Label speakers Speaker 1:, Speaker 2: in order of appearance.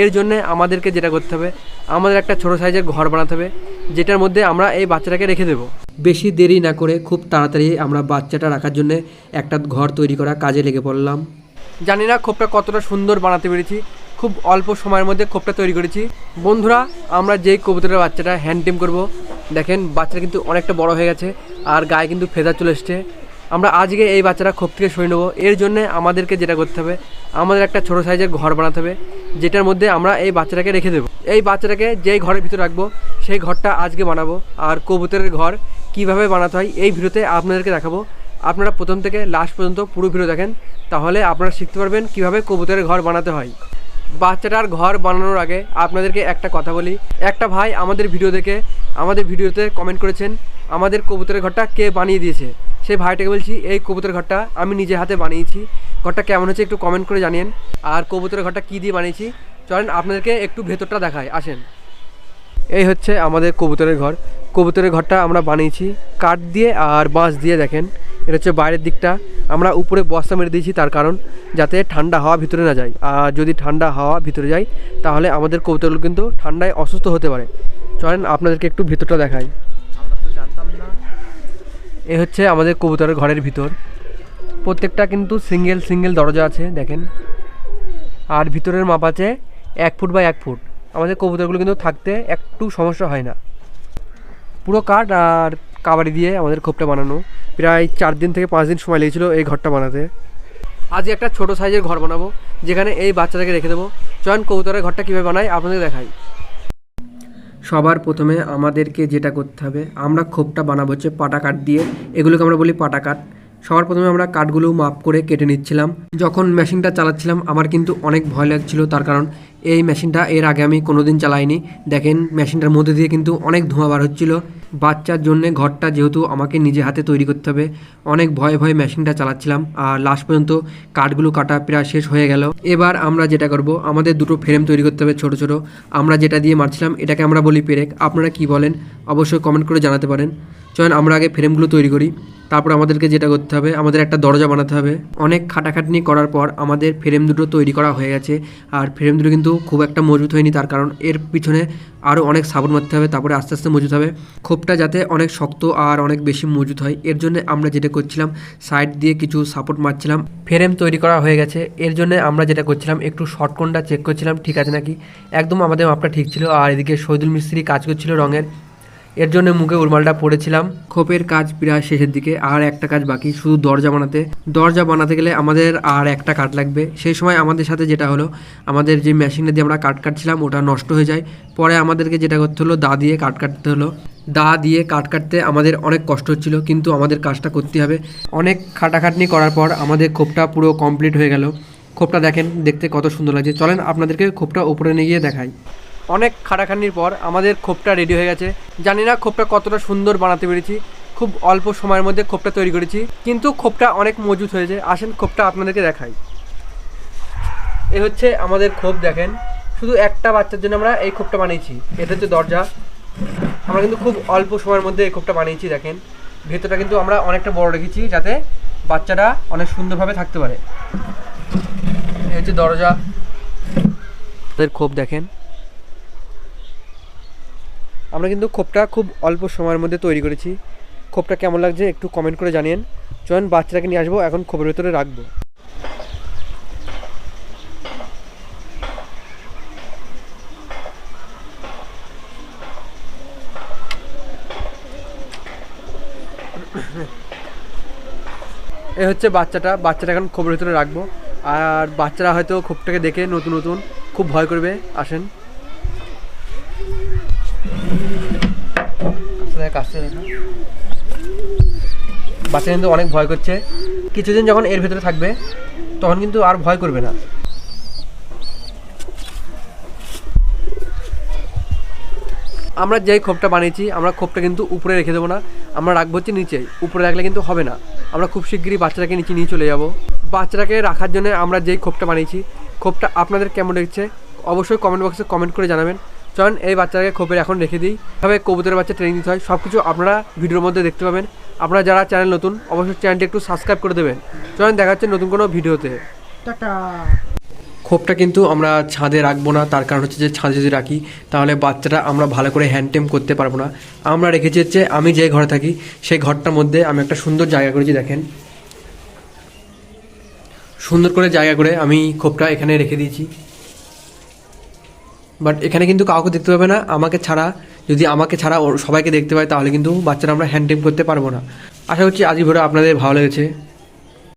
Speaker 1: এর জন্য আমাদেরকে যেটা করতে হবে, আমাদের একটা ছোটো সাইজের ঘর বানাতে হবে, যেটার মধ্যে আমরা এই বাচ্চাটাকে রেখে দেবো। বেশি দেরি না করে খুব তাড়াতাড়ি আমরা বাচ্চাটা রাখার জন্য একটা ঘর তৈরি করা কাজে লেগে পড়লাম। জানি না খোপটা কতটা সুন্দর বানাতে পেরেছি, খুব অল্প সময়ের মধ্যে খোপটা তৈরি করেছি। বন্ধুরা, আমরা যেই কবুতরের বাচ্চাটা হ্যান্ড টিম করব, দেখেন বাচ্চাটা কিন্তু অনেকটা বড় হয়ে গেছে, আর গায়ে কিন্তু ফেদার চলে এসছে। আমরা আজকে এই বাচ্চারা খোপ থেকে সরিয়ে নেব। এর জন্য আমাদেরকে যেটা করতে হবে, আমাদের একটা ছোটো সাইজের ঘর বানাতে হবে, যেটার মধ্যে আমরা এই বাচ্চাটাকে রেখে দেবো। এই বাচ্চাটাকে যেই ঘরের ভিতরে রাখব, সেই ঘরটা আজকে বানাবো। আর কবুতরের ঘর কীভাবে বানাতে হয়, এই ভিডিওতে আপনাদেরকে দেখাবো। আপনারা প্রথম থেকে লাস্ট পর্যন্ত পুরো ভিডিও দেখেন, তাহলে আপনারা শিখতে পারবেন কীভাবে কবুতরের ঘর বানাতে হয়। বাচ্চাটার ঘর বানানোর আগে আপনাদেরকে একটা কথা বলি। একটা ভাই আমাদের ভিডিও দেখে আমাদের ভিডিওতে কমেন্ট করেছেন, আমাদের কবুতরের ঘরটা কে বানিয়ে দিয়েছে। সেই ভাইটাকে বলছি, এই কবুতরের ঘরটা আমি নিজে হাতে বানিয়েছি। ঘরটা কেমন হচ্ছে একটু কমেন্ট করে জানিয়েন। আর কবুতরের ঘরটা কী দিয়ে বানিয়েছি? চলেন আপনাদেরকে একটু ভেতরটা দেখায় আসেন। এই হচ্ছে আমাদের কবুতরের ঘর। কবুতরের ঘরটা আমরা বানিয়েছি কাঠ দিয়ে আর বাঁশ দিয়ে দেখেন। এটা হচ্ছে বাইরের দিকটা। আমরা উপরে বস্তা মেরে দিয়েছি তার কারণ, যাতে ঠান্ডা হাওয়া ভিতরে না যায়। আর যদি ঠান্ডা হাওয়া ভিতরে যায়, তাহলে আমাদের কবুতরগুলো কিন্তু ঠান্ডায় অসুস্থ হতে পারে। চলেন আপনাদেরকে একটু ভিতরটা দেখাই। এ হচ্ছে আমাদের কবুতরের ঘরের ভিতর। প্রত্যেকটা কিন্তু সিঙ্গেল সিঙ্গেল দরজা আছে, দেখেন। আর ভিতরের মাপ আছে এক ফুট বাই এক ফুট। আমাদের কবুতরগুলো কিন্তু থাকতে একটু সমস্যা হয় না। পুরো কাঠ আর কাবাড়ি দিয়ে আমাদের খোপটা বানানো। প্রায় চার দিন থেকে পাঁচ দিন সময় লেগেছিলো এই ঘরটা বানাতে। আজ একটা ছোট সাইজের ঘর বানাবো, যেখানে এই বাচ্চাটাকে রেখে দেবো। চয়ন কবুতরের ঘরটা কীভাবে বানাই আপনাদের দেখাই। সবার প্রথমে আমাদেরকে যেটা করতে হবে, আমরা খোপটা বানাবো হচ্ছে পাটা কাঠ দিয়ে। এগুলোকে আমরা বলি পাটা কাঠ। সবার প্রথমে আমরা কাঠগুলো মাপ করে কেটে নিচ্ছিলাম। যখন মেশিনটা চালাচ্ছিলাম, আমার কিন্তু অনেক ভয় লাগছিল, তার কারণ এই মেশিনটা এর আগে আমি কোনোদিন চালাইনি। দেখেন, মেশিনটার মধ্যে দিয়ে কিন্তু অনেক ধোঁয়া বার হচ্ছিল। বাচ্চার জন্য ঘরটা যেহেতু আমাকে নিজে হাতে তৈরি করতে হবে, অনেক ভয়ে ভয়ে মেশিনটা চালাচ্ছিলাম আর লাস্ট পর্যন্ত কাঠগুলো কাটা প্রায় শেষ হয়ে গেল। এবার আমরা যেটা করব, আমাদের দুটো ফ্রেম তৈরি করতে হবে ছোট ছোট। আমরা যেটা দিয়ে মারছিলাম, এটাকে আমরা বলি পেরেক। আপনারা কি বলেন, অবশ্যই কমেন্ট করে জানাতে পারেন। চলেন, আমরা আগে ফ্রেমগুলো তৈরি করি। তারপর আমাদেরকে যেটা করতে হবে, আমাদের একটা দরজা বানাতে হবে। অনেক খাটাখাটনি করার পর আমাদের ফ্রেম দুটো তৈরি করা হয়ে গেছে। আর ফ্রেম দুটো কিন্তু খুব একটা মজবুত হয়নি, তার কারণ এর পিছনে আরও অনেক সাবন মারতে হবে, তারপরে আস্তে আস্তে মজুত হবে। খোপটা যাতে অনেক শক্ত আর অনেক বেশি মজুত হয়। এর জন্য আমরা যেটা করছিলাম, সাইড দিয়ে কিছু সাপোর্ট মারছিলাম। ফ্রেম তৈরি করা হয়ে গেছে। এর জন্য আমরা যেটা করছিলাম, একটু শর্ট কোনটা চেক করছিলাম, ঠিক আছে নাকি? একদম আমাদের মাপটা ঠিক ছিল। আর এদিকে শহীদুল মিস্ত্রি কাজ করছিল রঙের। এর জন্য মুখে উরমালটা পড়েছিলাম খোপের কাজ প্রায় শেষের দিকে, আর একটা কাজ বাকি, শুধু দরজা বানাতে। দরজা বানাতে গেলে আমাদের আর একটা কাঠ লাগবে। সেই সময় আমাদের সাথে যেটা হলো, আমাদের যে মেশিনে দিয়ে আমরা কাঠ কাটছিলাম, ওটা নষ্ট হয়ে যায়। পরে আমাদেরকে যেটা করতে হলো, দা দিয়ে কাঠ কাটতে হলো। দা দিয়ে কাঠ কাটতে আমাদের অনেক কষ্ট হচ্ছিল, কিন্তু আমাদের কাজটা করতে হবে। অনেক খাটাখাটনি করার পর আমাদের খোপটা পুরো কমপ্লিট হয়ে গেল। খোপটা দেখেন, দেখতে কত সুন্দর লাগছে। চলেন আপনাদেরকে খোপটা উপরে নিয়ে গিয়ে দেখাই। অনেক খাটাখাটনির পর আমাদের খোপটা রেডি হয়ে গেছে। জানি না খোপটা কতটা সুন্দর বানাতে পেরেছি, খুব অল্প সময়ের মধ্যে খোপটা তৈরি করেছি, কিন্তু খোপটা অনেক মজুত হয়েছে। আসেন খোপটা আপনাদেরকে দেখাই। এ হচ্ছে আমাদের খোপ, দেখেন। শুধু একটা বাচ্চার জন্য আমরা এই খোপটা বানিয়েছি। এটা হচ্ছে দরজা। আমরা কিন্তু খুব অল্প সময়ের মধ্যে এই খোপটা বানিয়েছি, দেখেন। ভেতরটা কিন্তু আমরা অনেকটা বড় রেখেছি, যাতে বাচ্চাটা অনেক সুন্দরভাবে থাকতে পারে। এই হচ্ছে দরজা। আমাদের খোপ, দেখেন। আমরা কিন্তু খোপটা খুব অল্প সময়ের মধ্যে তৈরি করেছি। খোপটা কেমন লাগছে একটু কমেন্ট করে জানিয়েন। চয়ন বাচ্চাটাকে নিয়ে আসব, এখন খোপের ভেতরে রাখব। এ হচ্ছে বাচ্চাটা বাচ্চাটা এখন খোপের ভেতরে রাখব। আর বাচ্চারা হয়তো খোপটাকে দেখে নতুন নতুন খুব ভয় করবে, আসেন। বাচ্চা কিন্তু অনেক ভয় করছে। কিছুদিন যখন এর ভেতরে থাকবে, তখন কিন্তু আর ভয় করবে না। আমরা যেই খোপটা বানিয়েছি, আমরা খোপটা কিন্তু উপরে রেখে দেবো না। আমরা রাখব হচ্ছে নিচে। উপরে রাখলে কিন্তু হবে না। আমরা খুব শিগগিরই বাচ্চাটাকে নিচে নিয়ে চলে যাব। বাচ্চাটাকে রাখার জন্য আমরা যেই খোপটা বানিয়েছি, খোপটা আপনাদের কেমন লেগেছে অবশ্যই কমেন্ট বক্সে কমেন্ট করে জানাবেন। চলুন এই বাচ্চাটাকে খোপের এখন রেখে দিই। তবে কবুতরের বাচ্চা ট্রেনিং দিতে হয়। সব কিছু আপনারা ভিডিওর মধ্যে দেখতে পাবেন। আপনারা যারা চ্যানেল নতুন অবশ্যই চ্যানেলটি একটু সাবস্ক্রাইব করে দেবেন। চলুন দেখা হচ্ছে নতুন কোনো ভিডিওতে।
Speaker 2: টাটা।
Speaker 1: খোপটা কিন্তু আমরা ছাদে রাখব না। তার কারণ হচ্ছে যে ছাদে যদি রাখি তাহলে বাচ্চাটা আমরা ভালো করে হ্যান্ডটেম করতে পারব না। আমরা রেখেছি হচ্ছে আমি যে ঘরে থাকি সেই ঘরটার মধ্যে আমি একটা সুন্দর জায়গা করেছি দেখেন। সুন্দর করে জায়গা করে আমি খোপটা এখানে রেখে দিয়েছি। বাট এখানে কিন্তু কাউকে দেখতে পাবে না, আমাকে ছাড়া, যদি আমাকে ছাড়া ওর সবাইকে দেখতে পায়, তাহলে কিন্তু বাচ্চারা আমরা হ্যান্ডটেম করতে পারব না। আশা করছি আজই ভোরে আপনাদের ভালো লেগেছে।